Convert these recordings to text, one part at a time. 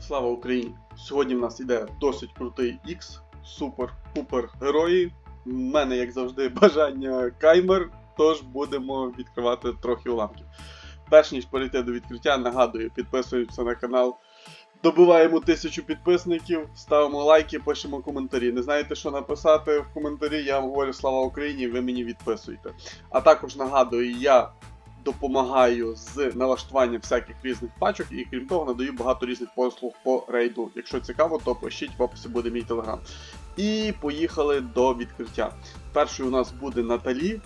Слава Україні! Сьогодні в нас іде досить крутий X, супер-пупер герої. У мене, як завжди, бажання каймер, тож будемо відкривати трохи уламків. Перш ніж перейти до відкриття, нагадую, підписуємося на канал. Добиваємо тисячу підписників, ставимо лайки, пишемо коментарі. Не знаєте, що написати в коментарі, я вам говорю слава Україні, ви мені відписуйте. А також нагадую, я допомагаю з налаштуванням всяких різних пачок і крім того надаю багато різних послуг по рейду. Якщо цікаво, то пишіть в описі буде мій телеграм. І поїхали до відкриття. Першою у нас буде Наталі.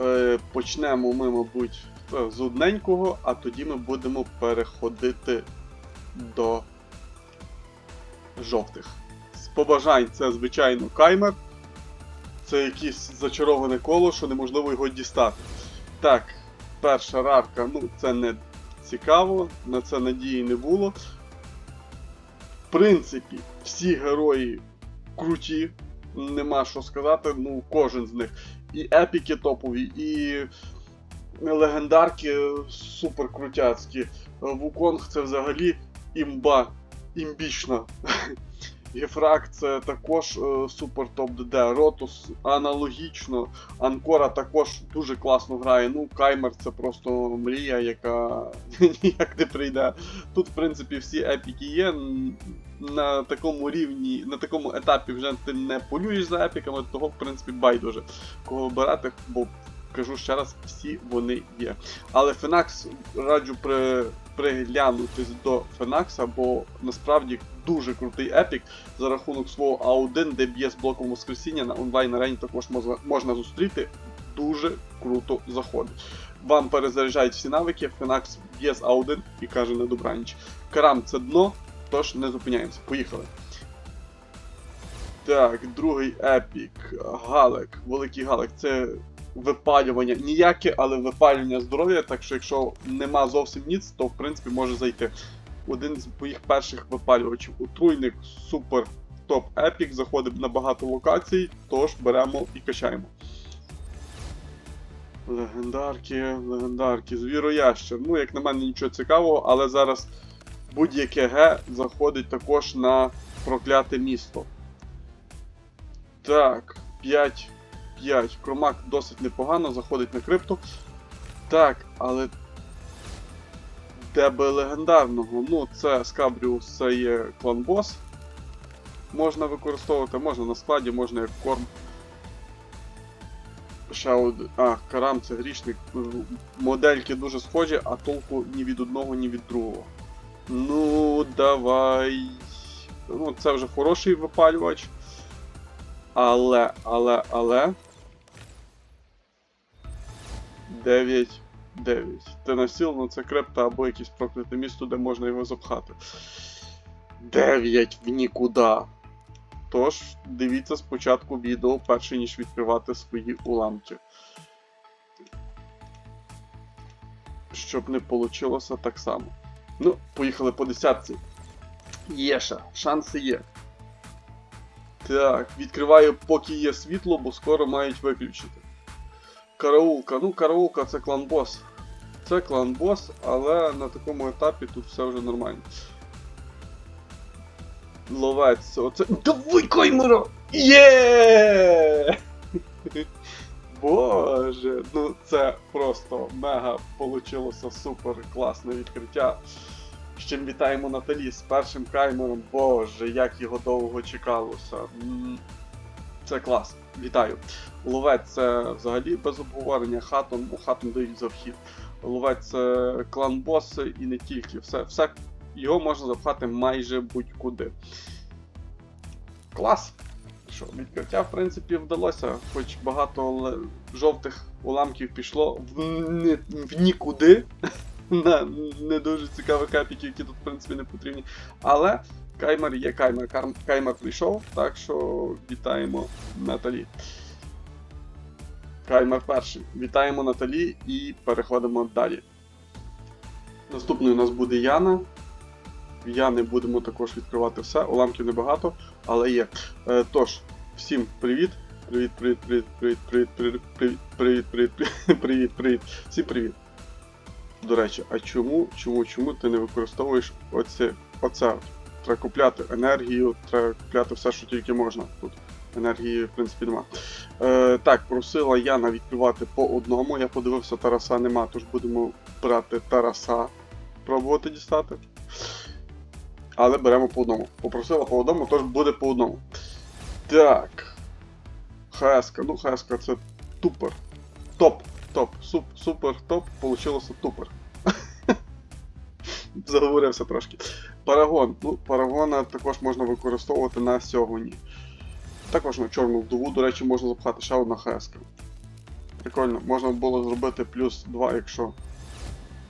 Е, Почнемо ми, мабуть, з одненького, а тоді ми будемо переходити до жовтих. З побажань це, звичайно, каймер. Це якесь зачароване коло, що неможливо його дістати. Так, перша рарка, ну, це не цікаво, на це надії не було. В принципі, всі герої круті, нема що сказати, ну, кожен з них. І епіки топові, і легендарки супер крутяцькі. Вуконг це взагалі імба, імбічна. Гефраг це також е, супер топ ДД. Ротус аналогічно. Анкора також дуже класно грає. Ну, Каймер це просто мрія, яка ніяк не прийде. Тут, в принципі, всі епіки є. На такому рівні, на такому етапі вже ти не полюєш за епіками, того, в принципі, байдуже. Кого обирати, бо кажу ще раз, всі вони є. Але Фенакс раджу при, приглянутись до Фенакса, бо насправді дуже крутий епік за рахунок свого А1, де б'є з блоком Воскресіння на онлайн арені також можна зустріти. Дуже круто заходить. Вам перезаряджають всі навики, Фенакс б'є з А1 і каже на добраніч. Карам це дно, тож не зупиняємося. Поїхали. Так, другий епік. Галек, великий Галек. Це випалювання ніяке, але випалювання здоров'я, так що якщо нема зовсім ніц, то в принципі може зайти. Один з моїх перших випалювачів. Отруйник супер топ епік, заходить на багато локацій, тож беремо і качаємо. Легендарки, легендарки, звіроящер. Ну, як на мене, нічого цікавого, але зараз будь-яке Г заходить також на прокляте місто. Так, 5. 5. Кромак досить непогано, заходить на крипту. Так, але. ДБ легендарного. Ну, це Скабріус, це є клан-бос. Можна використовувати, можна на складі, можна як корм. Ще один. А, карам це грішник. Модельки дуже схожі, а толку ні від одного, ні від другого. Ну, давай. Ну, це вже хороший випалювач. Але, але, але. 9. 9. Ти насіл, ну це крипта або якесь прокляте місто, де можна його запхати. 9 в нікуди. Тож, дивіться спочатку відео, перше ніж відкривати свої уламки. Щоб не вийшло так само. Ну, поїхали по десятці. Є ще, шанси є. Так, відкриваю, поки є світло, бо скоро мають виключити. Караулка. Ну, караулка це клан-бос. Це клан-бос, але на такому етапі тут все вже нормально. Ловець, оце. Давай каймера! Є! Боже, ну це просто мега получилося супер класне відкриття. З чим вітаємо Наталі з першим каймером. Боже, як його довго чекалося. Це клас. Вітаю. Ловець це взагалі без обговорення хатом, бо хатом дають за вхід. Ловець це клан боси і не тільки. Все, все, його можна запхати майже будь-куди. Клас! Що, відкриття, в принципі, вдалося, хоч багато жовтих уламків пішло в, ни- в нікуди. На не дуже цікавих епіків, які тут, в принципі, не потрібні. Але каймер є каймер. Каймер прийшов, так що вітаємо Наталі. Каймер перший. Вітаємо Наталі і переходимо далі. Наступною у нас буде Яна. В Яни будемо також відкривати все. Уламків небагато, але є. Е, тож, всім привіт, привіт, привіт, привіт, привіт, привіт, привіт, привіт, привіт, привіт, привіт. Всім привіт. До речі, а чому, чому, чому ти не використовуєш оце, оце? Треба купляти енергію, треба купляти все, що тільки можна. Тут енергії, в принципі, нема. Е, так, просила Яна відкривати по одному. Я подивився, Тараса нема, тож будемо брати Тараса, пробувати дістати. Але беремо по одному. Попросила по одному, тож буде по одному. Так. ХСК. Ну, ХСК це тупер. Топ. Топ. Суп, супер топ. Получилося тупер. Заговорився трошки. Парагон. Ну, парагона також можна використовувати на сьогодні. Також на чорну вдову, до речі, можна запхати ще одна ХСК. Прикольно, можна було зробити плюс 2, якщо.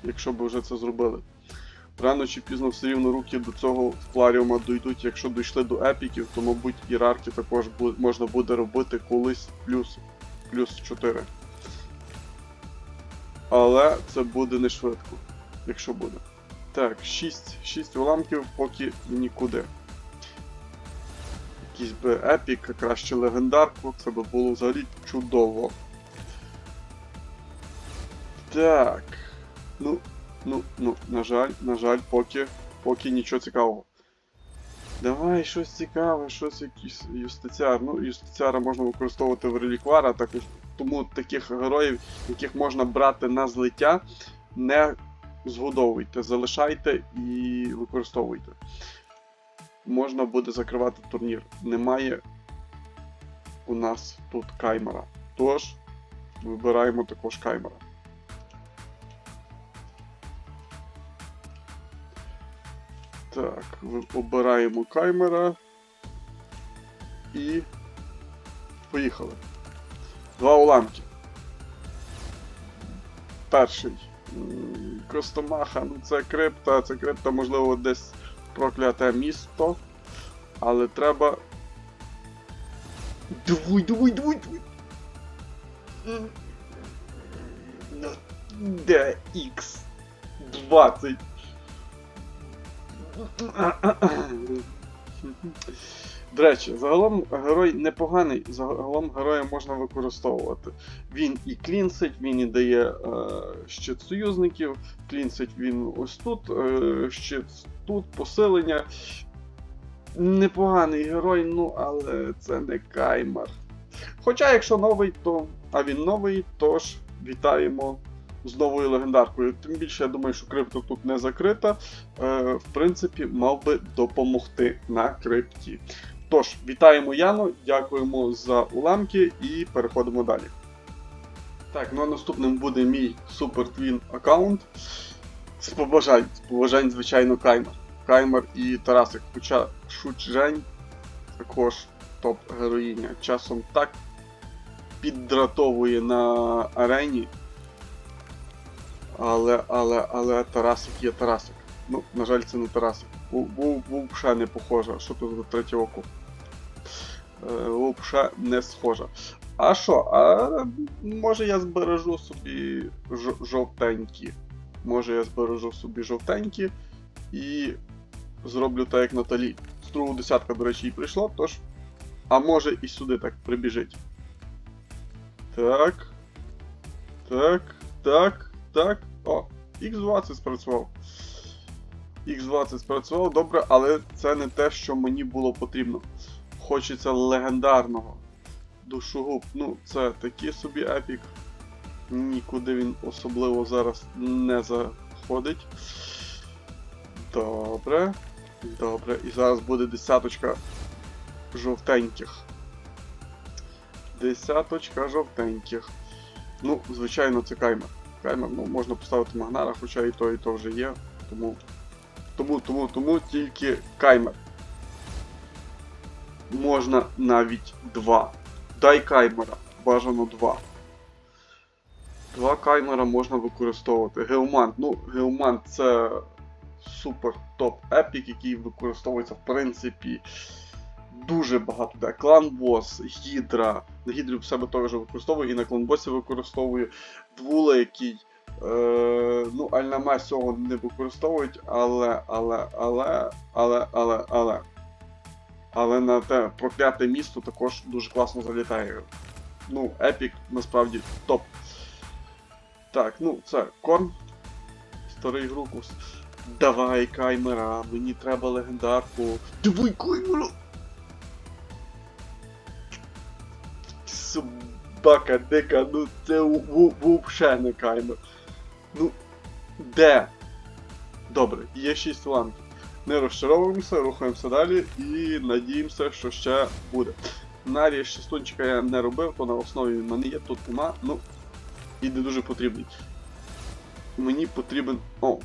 Якщо б вже це зробили. Рано чи пізно все рівно руки до цього фларіума дійдуть. Якщо дійшли до епіків, то мабуть ірарки також бу- можна буде робити колись плюс, плюс 4. Але це буде не швидко, якщо буде. Так, 6, 6 уламків поки нікуди. Якийсь би епік, краще легендарку, це би було взагалі чудово. Так. Ну, Ну, ну, на жаль, на жаль, поки, поки нічого цікавого. Давай щось цікаве, щось якийсь юстиціар. Ну, юстиціара можна використовувати в реліквара, також тому таких героїв, яких можна брати на злиття, не згодовуйте, залишайте і використовуйте. Можна буде закривати турнір. Немає у нас тут каймера. Тож, вибираємо також каймера. Так, обираємо каймера. І. Поїхали. Два уламки. Перший. Костомаха, ну це крипта, це крипта, можливо, десь прокляте місто. Але треба. Двуй, двуй, двуй, двуй! DX 20. Ну, до речі, загалом герой непоганий, загалом героя можна використовувати. Він і клінсить, він і дає е, щит союзників, клінсить він ось тут, е, щит тут, посилення. Непоганий герой, ну але це не каймар. Хоча, якщо новий, то. А він новий, тож вітаємо з новою легендаркою. Тим більше, я думаю, що крипта тут не закрита. Е, в принципі, мав би допомогти на крипті. Тож, вітаємо Яну, дякуємо за уламки і переходимо далі. Так, ну а наступним буде мій Super Twin аккаунт. З побажань, з побажань, звичайно, Каймер. Каймер і Тарасик. Хоча Шучжень також топ-героїня. Часом так піддратовує на арені. Але, але, але Тарасик є Тарасик. Ну, на жаль, це не Тарасик. Ву- Ву- Вовша не похожа. Що тут за третє око? Е, не схожа. А що? А може я збережу собі жо- жовтенькі. Може я збережу собі жовтенькі і зроблю так, як Наталі. З другого десятка, до речі, і прийшло, тож. А може і сюди так прибіжить. Так. Так, так, так. О, X20 спрацював. X20 спрацював добре, але це не те, що мені було потрібно. Хочеться легендарного. Душогуб. Ну, це такий собі епік. Нікуди він особливо зараз не заходить. Добре. Добре. І зараз буде десяточка жовтеньких. Десяточка жовтеньких. Ну, звичайно, це каймер. Каймер, ну, можна поставити Магнара, хоча і то, і то вже є. Тому. Тому, тому, тому тільки каймер. Можна навіть два. Дай каймера. Бажано два. Два каймера можна використовувати. Геомант. Ну, Геомант це супер топ епік, який використовується в принципі дуже багато де. Клан-бос, Гідра. На Гідрі в себе теж використовую і на клан-босі використовую двула, який. Е, ну, Альнаме цього не використовують, але, але, але, але, але, але. Але на те прокляте місто також дуже класно залітає. Ну, епік насправді топ. Так, ну це корм. Старий Грукус. Давай, каймера, мені треба легендарку. Давай, каймера! Собака дика, ну це вообще не каймер. Ну, де? Добре, є 6 лампів. Не розчаровуємося, рухаємося далі і надіємося, що ще буде. Нарі шестунчика я не робив, то на основі в мене є, тут нема, ну і не дуже потрібний. Мені потрібен. О!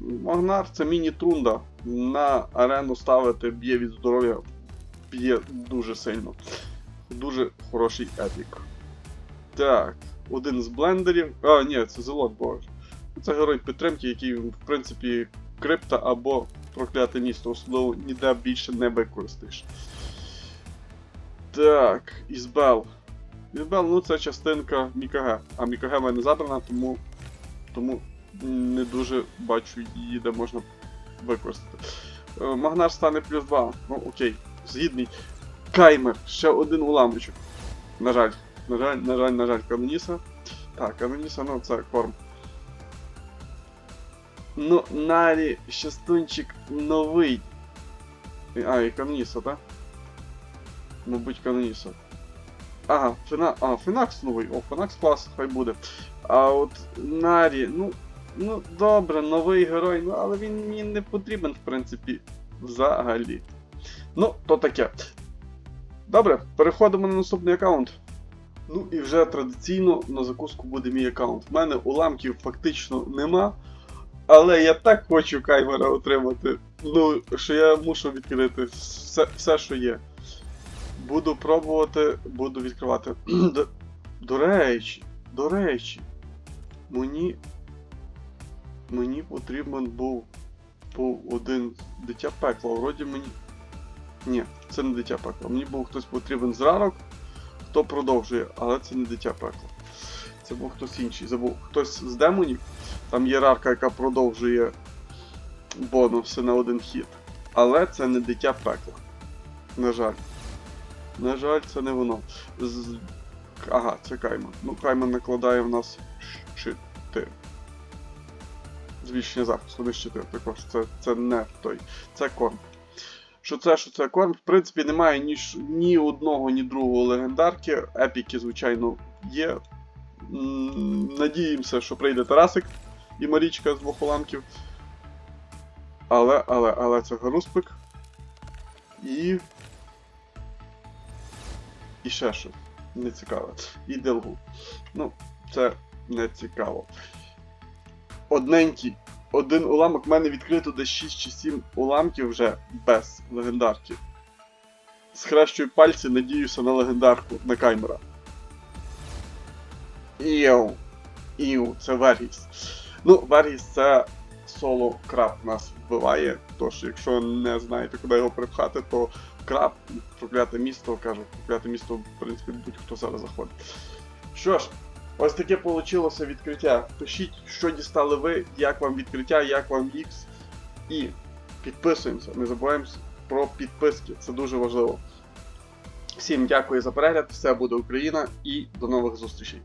Магнар це міні-трунда. На арену ставити б'є від здоров'я, б'є дуже сильно. Дуже хороший епік. Так, один з блендерів. А, ні, це Зелот Боже. Це герой підтримки, який, в принципі, крипта або прокляте місто, особливо ніде більше не використаєш. Так, Ізбел. Ізбел, ну це частинка Мікаге. А Мікаге в мене забрана, тому, тому не дуже бачу її, де можна використати. Е, Магнар стане плюс 2. Ну окей, згідний. Каймер, ще один уламочок. На жаль, на жаль, на жаль, на жаль, Каноніса. Так, Каноніса, ну це корм. Ну, Нарі, щастунчик новий. А, і Каноніса, так? Мабуть, Каноніса. Ага, Фена... А, Фенакс новий. О, Фенакс клас, хай буде. А от Нарі, ну. Ну, добре, новий герой, ну але він мені не потрібен, в принципі, взагалі. Ну, то таке. Добре, переходимо на наступний аккаунт. Ну і вже традиційно на закуску буде мій аккаунт. У мене уламків фактично нема. Але я так хочу каймера отримати. Ну, що я мушу відкрити все, все що є. Буду пробувати, буду відкривати. до, до речі, до речі, мені. Мені потрібен був, був один дитя пекла. Вроді мені. Ні, це не дитя пекла. Мені був хтось потрібен з рарок, хто продовжує, але це не дитя пекла. Це був хтось інший. Забув. Хтось з демонів. Там є рарка, яка продовжує бонуси на один хід. Але це не дитя пекла. На жаль. На жаль, це не воно. З... Ага, це Кайман. Ну, Кайман накладає в нас 4. Збільшення захисту, не 4 також. Це, це не той. Це корм. Що це, що це корм? В принципі, немає ні, ні одного, ні другого легендарки. Епіки, звичайно, є. Надіємося, що прийде Тарасик і Марічка з двох уламків. Але, але, але це Гаруспик. І. І ще щось. Не цікаве. І Делгу. Ну, це не цікаво. Одненький. Один уламок в мене відкрито десь 6 чи 7 уламків вже без легендарки. Схрещую пальці, надіюся на легендарку на каймера. Іу. Іу, це Вергіс. Ну, Вергіс це соло краб нас вбиває. Тож, якщо не знаєте, куди його припхати, то краб, прокляте місто, кажу, прокляте місто, в принципі, будь-хто зараз заходить. Що ж, ось таке вийшло відкриття. Пишіть, що дістали ви, як вам відкриття, як вам X. І підписуємося. Не забуваємо про підписки, це дуже важливо. Всім дякую за перегляд, все буде Україна і до нових зустрічей.